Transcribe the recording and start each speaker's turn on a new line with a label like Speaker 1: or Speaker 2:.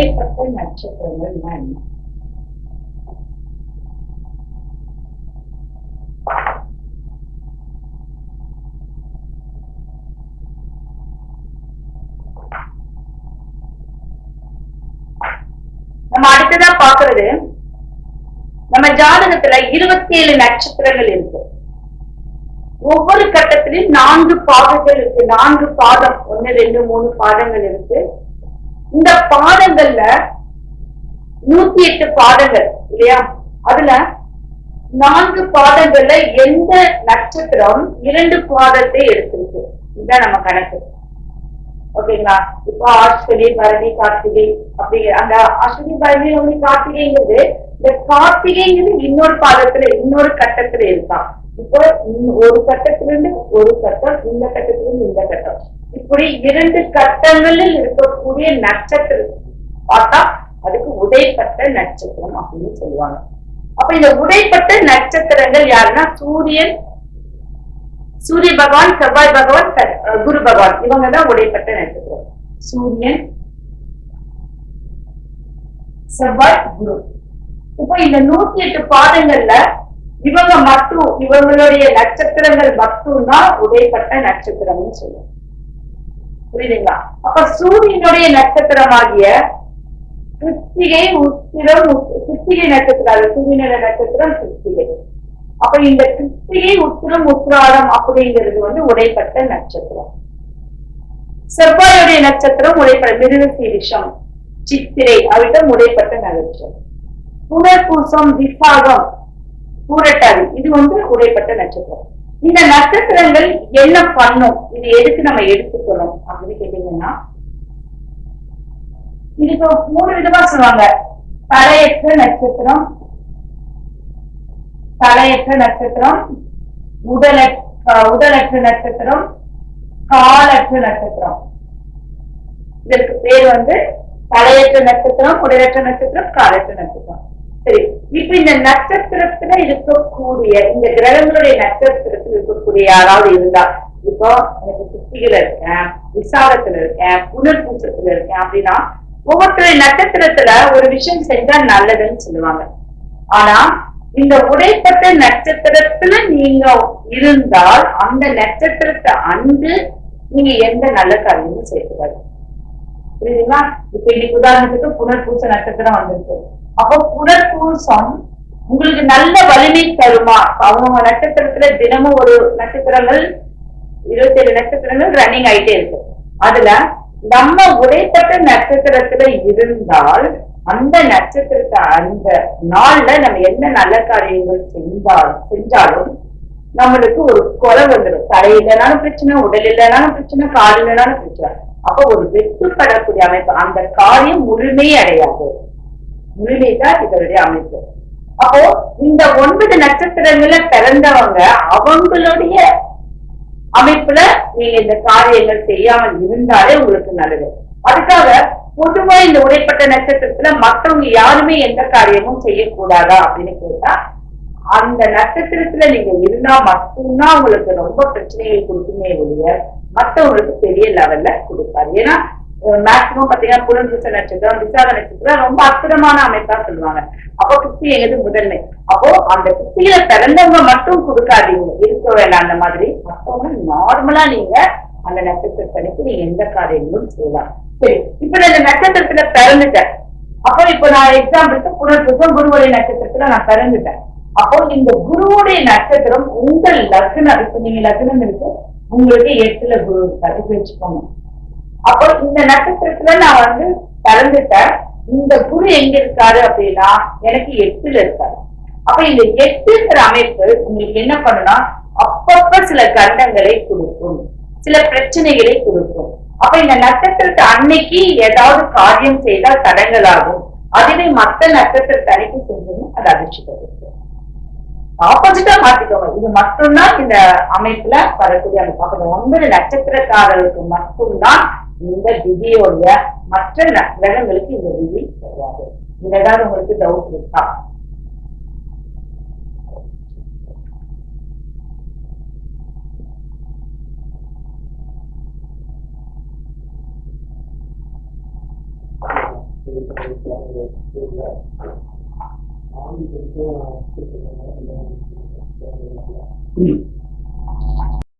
Speaker 1: நட்சத்திரங்கள் என்ன? நம்ம அடுத்ததா பாக்குறது நம்ம ஜாதகத்துல இருபத்தி ஏழு நட்சத்திரங்கள் இருக்கு. ஒவ்வொரு கட்டத்திலும் நான்கு பாதங்கள் இருக்கு. நான்கு பாதம் ஒன்னு ரெண்டு மூணு பாதங்கள் இருக்கு. இந்த பாதங்கள்ல நூத்தி எட்டு பாதங்கள் இல்லையா? அதுல நான்கு பாதங்கள்ல எந்த நட்சத்திரம் இரண்டு பாதத்தை எடுத்திருக்கு? இதுதான் நம்ம கணக்கு. ஓகேங்களா? இப்போ ஆஸ்வதி பரணி கார்த்திகை அப்படிங்கிற அந்த அஸ்வினி பரணி ஒண்ணு கார்த்திகைங்கிறது இந்த கார்த்திகைங்கிறது இன்னொரு பாதத்துல இன்னொரு கட்டத்துல இருக்கான் இப்போ ஒரு கட்டத்துல இருந்து ஒரு கட்டம் இந்த கட்டத்திலிருந்து இந்த கட்டம். இப்படி இரண்டு கட்டங்களில் இருக்கக்கூடிய நட்சத்திரம் பார்த்தா அதுக்கு உதைப்பட்ட நட்சத்திரம் அப்படின்னு சொல்லுவாங்க. அப்ப இந்த உதைப்பட்ட நட்சத்திரங்கள் யாருன்னா சூரியன் சூரிய பகவான் செவ்வாய் பகவான் குரு பகவான். இவங்க தான் உடைப்பட்ட நட்சத்திரம். சூரியன் செவ்வாய் குரு. இப்போ இந்த நூத்தி எட்டு பாதங்கள்ல இவங்க மட்டும் இவங்களுடைய நட்சத்திரங்கள் மட்டும்தான் உடைப்பட்ட நட்சத்திரம்னு சொல்லுவாங்க. புரியுதுங்களா? அப்ப சூரியனுடைய நட்சத்திரமாகிய கிருத்திகை உத்திரம் கிருத்திகை நட்சத்திரம் அது சூரியனுடைய நட்சத்திரம் கிருத்திகை அப்ப இந்த கிருத்திகை உத்திரம் உத்திராடம் அப்படிங்கிறது வந்து உடைப்பட்ட நட்சத்திரம். செவ்வாயுடைய நட்சத்திரம் உடைப்பட்ட மிருகசீரிஷம் சித்திரை அவிட்டம் உடைப்பட்ட நட்சத்திரம். புனர்பூசம் விசாகம் பூரட்டாதி இது வந்து உடைப்பட்ட நட்சத்திரம். இந்த நட்சத்திரங்கள் என்ன பண்ணும்? இது எதுக்கு நம்ம எடுத்துக்கணும்? அப்படின்னு கேட்டீங்கன்னா இதுக்கு மூணு விதமா சொல்லுவாங்க. தலையற்ற நட்சத்திரம் தலையற்ற நட்சத்திரம் உடல உடலற்ற நட்சத்திரம் காலற்ற நட்சத்திரம். இதற்கு பேர் வந்து தலையற்ற நட்சத்திரம் உடலற்ற நட்சத்திரம் காலற்ற நட்சத்திரம். சரி இப்ப இந்த நட்சத்திரத்துல இருக்கக்கூடிய இந்த கிரகங்களுடைய நட்சத்திரத்துல இருக்கக்கூடிய யாராவது இருந்தா இப்போ எனக்கு சுத்தியில இருக்கேன் விசாலத்துல இருக்கேன் புனர்பூசத்துல இருக்கேன் அப்படின்னா ஒவ்வொருத்தருடைய நட்சத்திரத்துல ஒரு விஷயம் செஞ்சா நல்லதுன்னு சொல்லுவாங்க. ஆனா இந்த உடைப்பட்ட நட்சத்திரத்துல நீங்க இருந்தால் அந்த நட்சத்திரத்தை அன்று நீங்க எந்த நல்ல காரியமும் செய்யக்கூடாது. புரியுதுங்களா? இப்ப இன்னைக்கு உதாரணத்துக்கு புனர்பூச நட்சத்திரம் வந்திருக்கு. அப்போ புனர்பூசம் உங்களுக்கு நல்ல வலிமை தருமா? அவங்க நட்சத்திரத்துல தினமும் ஒரு நட்சத்திரங்கள் இருபத்தி ஏழு நட்சத்திரங்கள் ரன்னிங் ஆயிட்டே இருக்கு அதுல நம்ம உடைப்பட்ட நட்சத்திரத்துல இருந்தால் அந்த நட்சத்திரத்தை அந்த நாள்ல நம்ம என்ன நல்ல காரியங்கள் செஞ்சால் செஞ்சாலும் நம்மளுக்கு ஒரு குறை வந்துடும் தலை இல்லைனாலும் பிரச்சனை உடல் இல்லைனாலும் பிரச்சனை கால் இல்லைனாலும் பிரச்சனை. அப்போ ஒரு வெட்டுப்படக்கூடிய அமைப்பு. அந்த காரியம் முழுமையடையாது. முழுமைதான் இதனுடைய அமைப்பு. அப்போ இந்த ஒன்பது நட்சத்திரங்கள்ல பிறந்தவங்க அவங்களுடைய அமைப்புல நீங்க இந்த காரியங்கள் செய்யாமல் இருந்தாலே உங்களுக்கு நல்லது. அதுக்காக பொதுவா இந்த உரைப்பட்ட நட்சத்திரத்துல மற்றவங்க யாருமே எந்த காரியமும் செய்யக்கூடாதா அப்படின்னு கேட்டா அந்த நட்சத்திரத்துல நீங்க இருந்தா மட்டும்தான் உங்களுக்கு ரொம்ப பிரச்சனைகள் கொடுக்குமே ஒழிய மத்தவங்களுக்கு பெரிய லெவல்ல கொடுக்காது ஏன்னா மேக்சிமம் பாத்தீங்கன்னா புலன்பூச நட்சத்திரம் விசார நட்சத்திரம் ரொம்ப அற்புதமான அமைப்பா சொல்லுவாங்க. அப்போ கிருத்தி எங்கது முதன்மை. அப்போ அந்த குத்தியில பிறந்தவங்க மட்டும் கொடுக்காதீங்க. இருக்க வேண்டாம் அந்த மாதிரி. மத்தவங்க நார்மலா நீங்க அந்த நட்சத்திரத்தனைக்கு நீங்க எந்த காரியங்களும் செய்யலாம். சரி இப்ப நான் இந்த நட்சத்திரத்துல பிறந்துட்டேன். அப்போ இப்ப நான் எக்ஸாம்பிளுக்கு புனர்பூசம் குருவுடைய நட்சத்திரத்துல நான் பிறந்துட்டேன். அப்போ இந்த குருவுடைய நட்சத்திரம் உங்கள் லக்னம் இப்ப நீங்க லக்னம் இருக்கு. உங்களுக்கு எட்டுல குரு இருக்காரு. வச்சுக்கோங்க. அப்போ இந்த நட்சத்திரத்துல நான் வந்து பிறந்துட்டேன் இந்த குரு எங்க இருக்காரு அப்படின்னா எனக்கு எட்டுல இருக்காரு. அப்ப இந்த எட்டுங்கிற அமைப்பு உங்களுக்கு என்ன பண்ணுனா அப்பப்ப சில கண்டங்களை கொடுக்கும். சில பிரச்சனைகளை கொடுக்கும். அப்ப இந்த நட்சத்திரத்தை அன்னைக்கு ஏதாவது காரியம் செய்தால் தடங்களாகும். அதுவே மத்த நட்சத்திரத்தை அன்னைக்கு செஞ்சோம்னா அது அதிர்ச்சி ஆப்போசிட்டா மாத்திக்கோங்க. இது மட்டும்தான் இந்த அமைப்புல வரக்கூடிய அமைப்பு அப்ப ஒன்பது நட்சத்திரக்காரர்களுக்கு மட்டும்தான் இந்த விதியோடைய மற்ற கிரகங்களுக்கு இந்த விதி கிடையாது. இந்த ஏதாவது உங்களுக்கு டவுட் இருக்கா?
Speaker 2: ம்